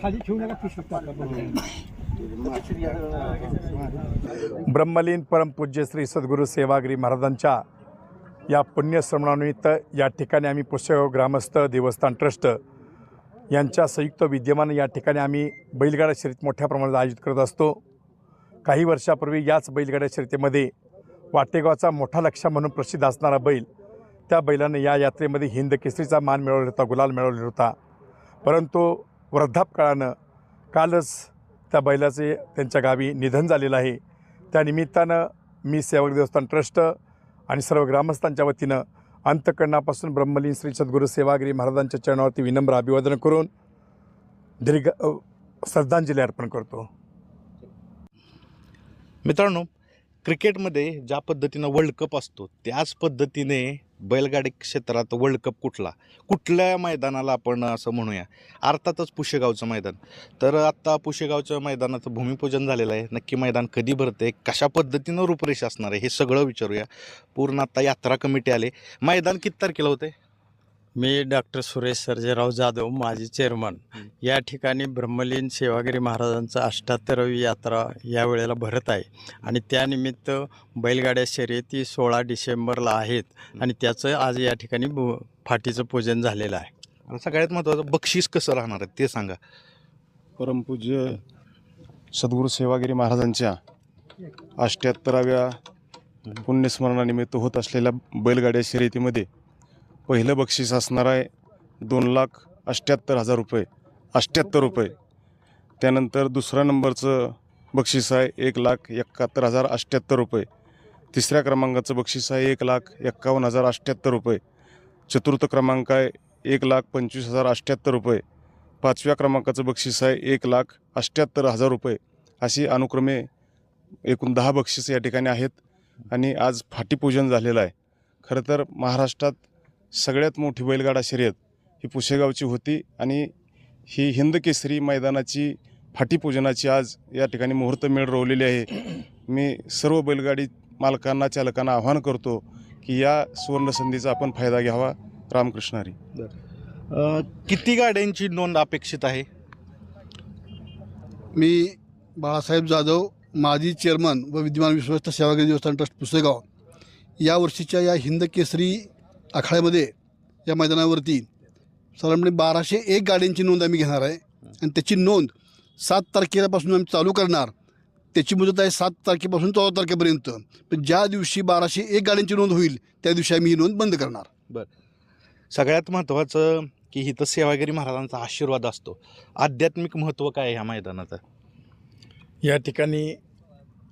खाली ठेवू नका पिशवीत टाका बरोबर. ब्रह्मलीन परमपूज्य श्री सद्गुरू सेवागिरी महाराजांच्या या पुण्यश्रमणानिमित्त या ठिकाणी आम्ही पुष्यगाव ग्रामस्थ देवस्थान ट्रस्ट यांच्या संयुक्त विद्यमानं या ठिकाणी आम्ही बैलगाडा शर्यत मोठ्या प्रमाणात आयोजित करत असतो काही वर्षापूर्वी याच बैलगाड्या शर्यतीमध्ये वाटेगावचा मोठा लक्ष्य म्हणून प्रसिद्ध असणारा बैल त्या बैलाने या यात्रेमध्ये हिंद केसरीचा मान मिळवला होता गुलाल मिळवलेला होता परंतु वृद्धापकाळानं कालच त्या बैलाचे त्यांच्या गावी निधन झालेलं आहे. त्यानिमित्तानं मी सेवक देवस्थान ट्रस्ट आणि सर्व ग्रामस्थांच्या वतीनं अंतकरणापासून ब्रह्मलीन श्री सद्गुरू सेवागिरी महाराजांच्या चरणावरती विनम्र अभिवादन करून दीर्घ श्रद्धांजली अर्पण करतो. मित्रांनो क्रिकेटमध्ये ज्या पद्धतीनं वर्ल्ड कप असतो त्याच पद्धतीने बैलगाडी क्षेत्रात वर्ल्ड कप कुठला? कुठल्या मैदानाला आपण असं म्हणूया? अर्थातच पुशेगावचं मैदान. तर आत्ता पुशेगावच्या मैदानाचं भूमिपूजन झालेलं आहे. नक्की मैदान कधी भरते? कशा पद्धतीनं रूपरेषा असणार आहे? हे सगळं विचारूया. पूर्ण आत्ता यात्रा कमिटी आले. मैदान किती तारखेला होते? मी डॉक्टर सुरेश सर्जेराव जाधव माजी चेअरमन. या ठिकाणी ब्रह्मलीन सेवागिरी महाराजांचा अठ्ठ्याहत्तरावी यात्रा या वेळेला भरत आहे. आणि त्यानिमित्त बैलगाड्या शर्यती सोळा डिसेंबरला आहेत. आणि त्याचं आज या ठिकाणी बु- फाटीचं पूजन झालेलं आहे. आणि सगळ्यात महत्त्वाचं बक्षीस कसं राहणार आहे ते सांगा. परमपूज्य सद्गुरू सेवागिरी महाराजांच्या अष्ट्याहत्तराव्या पुण्यस्मरणानिमित्त होत असलेल्या बैलगाड्या शर्यतीमध्ये पहिलं बक्षीस असणार आहे दोन लाख अष्ट्याहत्तर हजार रुपये अष्ट्याहत्तर रुपये. त्यानंतर दुसऱ्या नंबरचं बक्षीस आहे एक लाख एकाहत्तर हजार अष्ट्याहत्तर रुपये. तिसऱ्या क्रमांकाचं बक्षीस आहे एक लाख एक्कावन्न हजार अष्ट्याहत्तर रुपये. चतुर्थ क्रमांक आहे एक लाख पंचवीस हजार अष्ट्याहत्तर रुपये. पाचव्या क्रमांकाचं बक्षीस आहे एक लाख अष्ट्याहत्तर हजार रुपये. अशी अनुक्रमे एकूण दहा बक्षीस या ठिकाणी आहेत आणि आज फाटीपूजन झालेलं आहे. खरं तर महाराष्ट्रात सगळ्यात मोठी बैलगाडा शर्यत ही पुशेगावची होती आणि ही हिंद केसरी मैदानाची फाटीपूजनाची आज या ठिकाणी मुहूर्तमेळ रोवलेली आहे. मी सर्व बैलगाडी मालकांना चालकांना आव्हान करतो की या सुवर्णसंधीचा आपण फायदा घ्यावा. रामकृष्णारी अं, किती गाड्यांची नोंद अपेक्षित आहे? मी बाळासाहेब जाधव माजी चेअरमन व विद्यमान विश्वस्त सेवागिरी देवस्थान ट्रस्ट पुसेगाव या वर्षीच्या या हिंद केसरी आखाड्यामध्ये या मैदानावरती साधारणपणे बाराशे एक गाड्यांची नोंद आम्ही घेणार आहे. आणि त्याची नोंद सात तारखेपासून आम्ही चालू करणार. त्याची मुदत आहे सात तारखेपासून चौदा तारखेपर्यंत. पण ज्या दिवशी बाराशे एक गाड्यांची नोंद होईल त्या दिवशी आम्ही ही नोंद बंद करणार. सगळ्यात महत्त्वाचं की इथं सेवागिरी महाराजांचा आशीर्वाद असतो. आध्यात्मिक महत्त्व काय आहे ह्या मैदानाचं? या ठिकाणी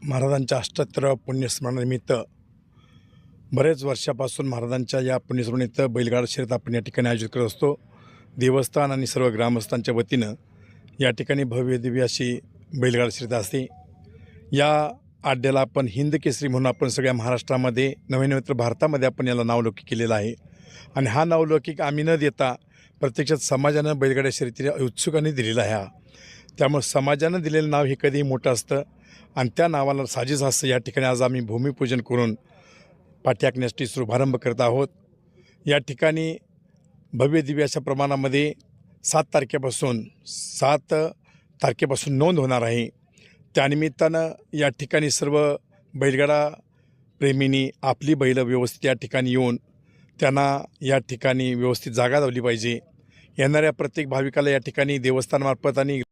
महाराजांच्या अष्ट्याहत्तराव्या पुण्यस्मरणानिमित्त बरेच वर्षापासून महाराजांच्या या पुण्यस्मरणीत बैलगाडा शर्यत आपण या ठिकाणी आयोजित करत असतो. देवस्थान आणि सर्व ग्रामस्थांच्या वतीनं या ठिकाणी भव्य दिव्य अशी बैलगाडा शर्यत असते. या आड्याला आपण हिंद केसरी म्हणून आपण सगळ्या महाराष्ट्रामध्ये नवीन भारतामध्ये आपण याला नावलौकिक केलेलं आहे. आणि हा नावलौकिक आम्ही न देता प्रत्यक्षात समाजानं बैलगाड्या शर्यतीला उत्सुकाने दिलेला आहे हा. त्यामुळे समाजानं दिलेलं नाव हे कधीही मोठं असतं. आणि त्या नावाला साजेस असतं. या ठिकाणी आज आम्ही भूमिपूजन करून पाठी आखण्यासाठी शुभारंभ करत आहोत. या ठिकाणी भव्य दिव्य अशा प्रमाणामध्ये सात तारखेपासून सात तारखेपासून नोंद होणार आहे. त्यानिमित्तानं या ठिकाणी सर्व बैलगाडा प्रेमींनी आपली बैलं व्यवस्थित या ठिकाणी येऊन त्यांना या ठिकाणी व्यवस्थित जागा लावली पाहिजे. येणाऱ्या प्रत्येक भाविकाला या ठिकाणी देवस्थानमार्फत आणि